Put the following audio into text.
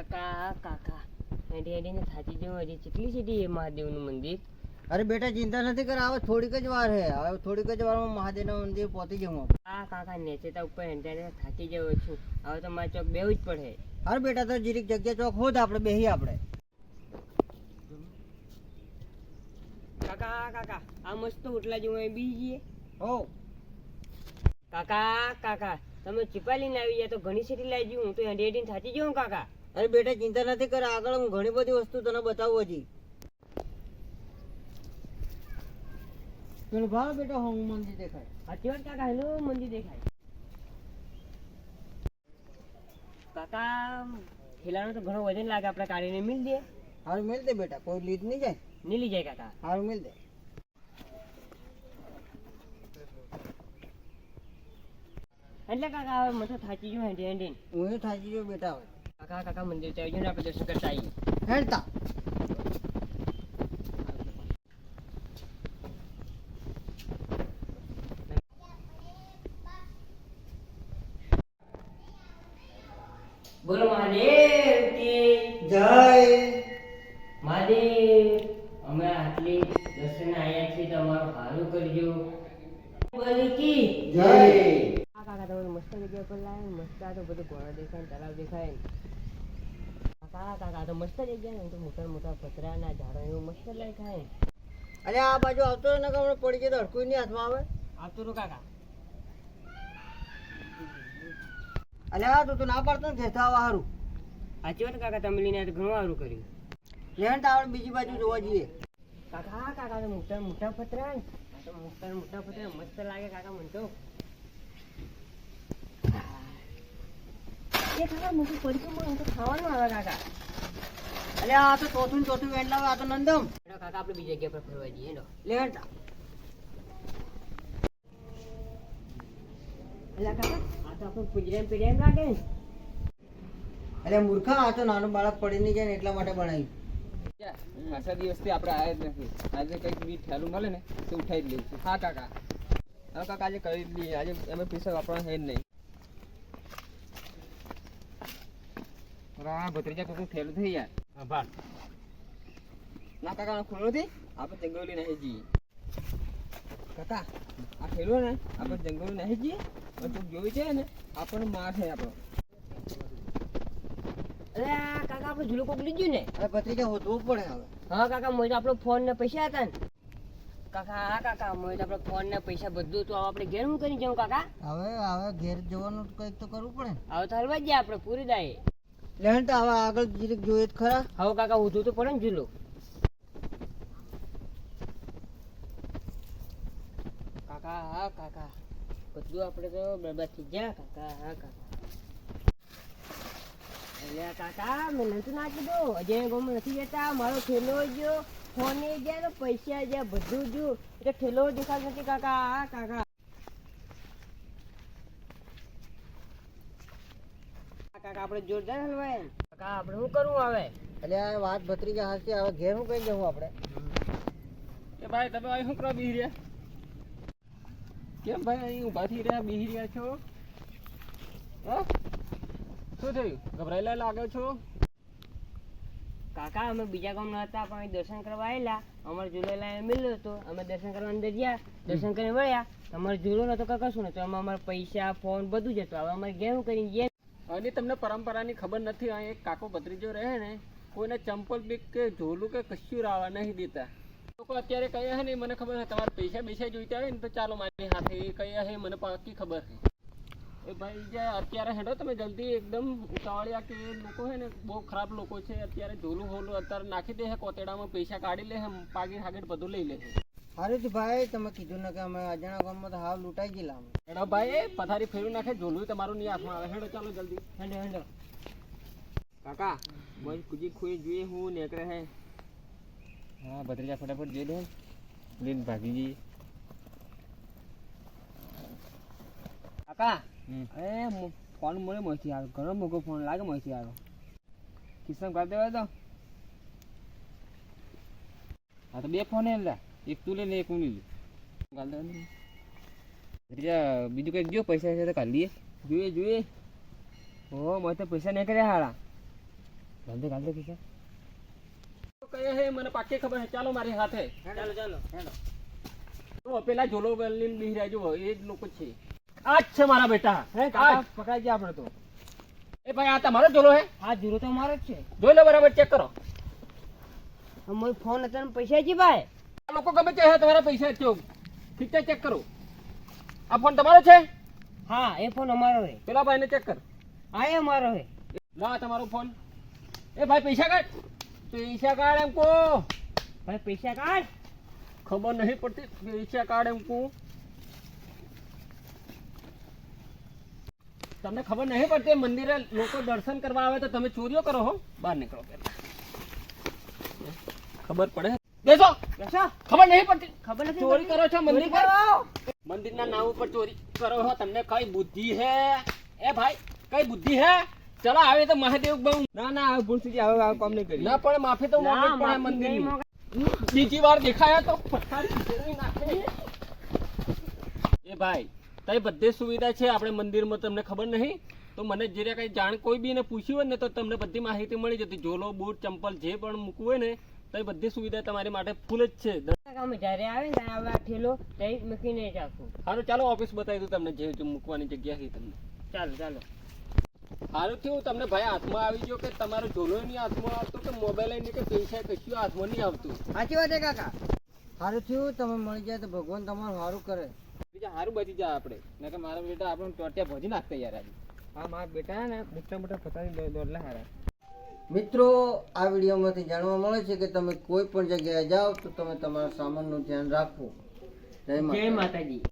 કાકા કાકા. એડી એડીને થાચી જવું હજી. કેટલી સીધી એ મહાદેવનું મંદિર? અરે બેટા ચિંતા નથી કર આવે થોડીક જ વાર હે. હવે થોડીક જ વારમાં મહાદેવના મંદિર પહોંચી જવું. આ કાકા નેચેતા ઉપર હેંડાને થાકી જવો છું. હવે તો મારે ચોક બેવું જ પડે. અરે બેટા તો જીરીક જગ્યા ચોક હોત આપણે બેહી આપણે કાકા કાકા આ મસ્ત ઓટલા જેવું બીજી હો. કાકા કાકા તમે ચીપા લઈને આવી જાય તો ઘણી સીટી લાવી જઉં હું તો હેડી હેડીને થાચી જવું કાકા. અરે બેટા ચિંતા નથી કર આગળ હું ઘણી બધી વસ્તુ તને બતાવું હજી. પેલું ભાવ બેટા હું મંદિર દેખાય. સાચી વાત કાકા હેલો મંદિર દેખાય. કાકા ખેલાનો તો ઘણો વજન લાગે આપણે કાઢીને મિલ દે. હારું મિલ દે બેટા કોઈ લીધ નહીં જાય. નીલી જાય કાકા. હારું મિલ દે. એટલે કાકા હવે મને તો થાચી ગયું હેન્ડી હેડી હું થાકી ગયો બેટા હવે. કાકા કાકા મંદિર ચાવી જઈને આપણે દર્શન કરતા આવીએ. હેડતા. બોલો મહાદેવ કી જય. મહાદેવ અમે આટલી દર્શન આવ્યા છીએ તમારું સારું કરજો. બોલી કી? જય. જગ્યા પર લાવે મસ્ત આ તો બધું ઘોડો દેખાય ને તળાવ દેખાય કાકા કાકા તો મસ્ત જગ્યા ને તો મોટા મોટા પતરાના ઝાડો એવું મસ્ત દેખાય અરે આ બાજુ આવતો ને કે પડી ગયો તો હડકું નહીં હાથમાં આવે. આવતો રો કાકા. અરે આ તું તો ના પાડતો ને આવવા હારું. સાચી વાત કાકા તમે લઈને ઘણું સારું કર્યું. લેણ તો આપણે બીજી બાજુ જોવા જઈએ. કાકા કાકા તો મોટા મોટા પતરા મોટા મોટા પતરા મસ્ત લાગે કાકા મને તો એ કાકા મને તો પડી મને તો ખાવાનું આવે કાકા અરે આ તો ચોથું ને ચોથું વેણ લાવે આ તો નંદમ. હેડો કાકા આપણે બીજી જગ્યા પર ફરવા જઈએ હેડો. લેણ. એટલે કાકા આ તો આપણે પુજરામ પીડિયામ લાગે ને. અરે મૂર્ખા આ તો નાનું બાળક પડી નહીં જાય ને એટલા માટે બનાવ્યું. આટલા દિવસથી આપણે આયા જ નથી. આજે કંઈક બી ઠેલું મળે ને તો ઉઠાઈ જ લઈશું. હા કાકા. હા કાકા આજે કરી લઈએ. આજે અમે પૈસા વાપરવા છે જ નહીં. હા ભત્રીજા તો ઠેલું થઈ યાર. આભાર ના કાકા ખુલ્લું નથી આપણે જંગલી નહીં જઈએ. કાકા આ ઠેલું ને? આપણે જંગલી નહીં જઈએ. પણ તું જોયું છે ને આપણને માર છે આપણો. અરે કાકા આપણે ઝૂલો કોક લીધું ને? હવે ભત્રીજા હોતવું પડે હવે. હા કાકા મોય તો આપણો ફોન ને પૈસા હતા ને. કાકા હા કાકા મોય તો આપણો ફોન ને પૈસા બધું તો આપણે ઘેર હું કરી જાઉં કાકા? હવે હવે ઘેર જવાનું કંઈક તો કરવું પડે હવે તો હલવા જ આપણે પૂરી દાય. લેણ તો હવે આગળ જોઈએ જ ખરા. હવે કાકા ઊંધું તો પડે ને ઝૂલો. કાકા, હા, કાકા. બધું આપણે તો બરબાદ થઈ ગયા. કાકા, હા, કાકા. કાકા, મેં નથી ના કીધું અજય ગોમાં નથી જતા. મારો થેલો ગયો ફોન ગયા પૈસા ગયા બધું ગયું એટલે થેલો દેખાતો નથી, કાકા. હા, કાકા. કાકા આપણે જોરદાર હલવાય કાકા આપણે શું કરવું હવે? એટલે આ વાત ભત્રીજા હાથે હવે ઘેર હું કઈ જવું આપણે? એ ભાઈ તમે અહીં શું કરવા બેસી રહ્યા? કેમ ભાઈ અહીં ઊભા થઈ રહ્યા બેસી રહ્યા છો? હા? શું થયું? ગભરાયેલા લાગો છો? કાકા અમે બીજા ગામના હતા પણ અહીં દર્શન કરવા આવેલા. અમારે ઝૂલેલા મિલ્યો હતો. અમે દર્શન કરવા અંદર ગયા. દર્શન કરીને વળ્યા. અમારે ઝૂલો નતો કાકા કશું નતો એમાં અમારે પૈસા ફોન બધું જ હતું. હવે અમારે ઘેર હું કરીને ગયા અને તમને પરંપરાની ખબર નથી એક કાકો ભત્રીજો રહે ને, કોઈને ચંપલ બીક કે ઝોલું કે કશું રાવા નહીં દેતા. લોકો અત્યારે કહે છે ને, મને ખબર છે, તમારે પૈસા પૈસા જોઈતા હોય ને, તો ચાલો મારી હાથે. એ કહે છે, મને પાકી ખબર છે. એ ભાઈ જે અત્યારે હેડો તમે જલ્દી એકદમ ઉતાવળિયા કે લોકો છે ને, બહુ ખરાબ લોકો છે, અત્યારે ઝોલું હોલું અત્યારે નાખી દે છે, કોતેડામાં પૈસા કાઢી લે છે પાગી હાગીર બધું લઈ લે સારું ભાઈ તમે કીધું ને કે અમે અજાણા ગામમાં તો હાવ લૂંટાઈ ગયેલા અમે. હેડો ભાઈ પથારી ફેરવી નાખે જોલું તમારું નહીં હાથમાં આવે. હેડો ચાલો જલ્દી. હેંડો હેડો. કાકા બસ કુજી ખોઈ જોઈએ હું નીકળે હે? હા ભત્રીજા ફટાફટ જઈ લે. લઈને ભાગી જઈએ કાકા એ ફોન મળે મોથી આવ્યો. ઘણો મોગો ફોન લાગે મોથી આવ્યો. કિસ્સા કરી દેવાય તો? હા તો બે ફોન હે લા. એક તું લે ને એક હું લીધું ગાલ દેવાનું બીજું કંઈક જો પૈસા છે તો કાઢ લઈએ. જોઈએ જોઈએ. હો મોય તો પૈસા નહીં કર્યા હારા. ગાંધે ગાંધે ખીચા તો કહે હે? મને પાકી ખબર છે. ચાલો મારી સાથે ચાલો ચાલો. જુઓ, પેલા લઈ રહ્યા જો એ જ લોકો છે. આ જ છે મારા બેટા. હે કાકા પકડાઈ ગયા આપણે તો. એ ભાઈ આ તમારો ઝોલો હે? આ જીરો તો મારો જ છે. જોઈ લો બરાબર ચેક કરો. મને ફોન હતા ને પૈસા જી ભાઈ? લોકો ગમે તે તમારા પૈસા ચો છે ચેક કરો. આ ફોન તમારો છે? હા એ ફોન અમારો છે. પેલા ભાઈને ચેક કર. હા એ અમારો છે. લા તમારો ફોન એ ભાઈ પૈસા કાઢ. પૈસા કાઢ એમ કો ભાઈ પૈસા કાઢ. ખબર નહીં પડતી. પૈસા કાઢ એમ કો તમને ખબર નહીં પડતી મંદિરે લોકો દર્શન કરવા આવે તો તમે ચોરીઓ કરો હો? બહાર નીકળો પહેલાં. ખબર પડે? બેસો. ખબર નહીં પડતી. ખબર નથી ચોરી કરો છો મંદિર પર? મંદિર ના નામ ઉપર ચોરી કરો છો તમને કઈ બુદ્ધિ હે? એ ભાઈ કઈ બુદ્ધિ હે? ચલો આવે તો મહાદેવ બહુ ના ના હવે ભૂલ સુધી હવે આ કામ નહીં કરી ના પણ માફી તો માફી મંદિરની. નહીં બીજી વાર દેખાયા તો. એ ભાઈ તઈ બધી સુવિધા છે આપણે મંદિરમાં તમને ખબર નહીં? તો મને જરા કઈ જાણ કોઈ બી ને પૂછ્યું હોય ને તો તમને બધી માહિતી મળી જતી. ઝોલો બૂટ ચંપલ જે પણ મૂકવું હોય ને તો એ બધી સુવિધા તમારી માટે ફૂલ જ છે. અમે જ્યારે આવે ને ત્યારે આ ઠેલો ત્યાં મૂકીને જ રાખું સારું ચાલો ઓફિસ બતાવી દઉં તમને જે મૂકવાની જગ્યા છે તમને. ચાલો ચાલો. સારું થયું તમને ભાઈ હાથમાં આવી ગયો કે તમારો ઝોલો નહીં હાથમાં આવતો કે મોબાઈલ નહીં કે પૈસા કશું હાથમાં નહીં આવતું? સાચી વાત છે કાકા. સારું થયું તમે મળી જાય તો ભગવાન તમારું સારું કરે. બીજા સારું બચી જાય આપણે. કે મારા બેટા આપણે ટોટિયા ભજી નાખતા યાર આજે. હા મારા બેટા ને મોટા મોટા પતાવી દોડલા હારા. મિત્રો આ વિડીયોમાંથી જાણવા મળે છે કે તમે કોઈ પણ જગ્યાએ જાઓ તો તમે તમારા સામાનનું ધ્યાન રાખવું. જય માતાજી.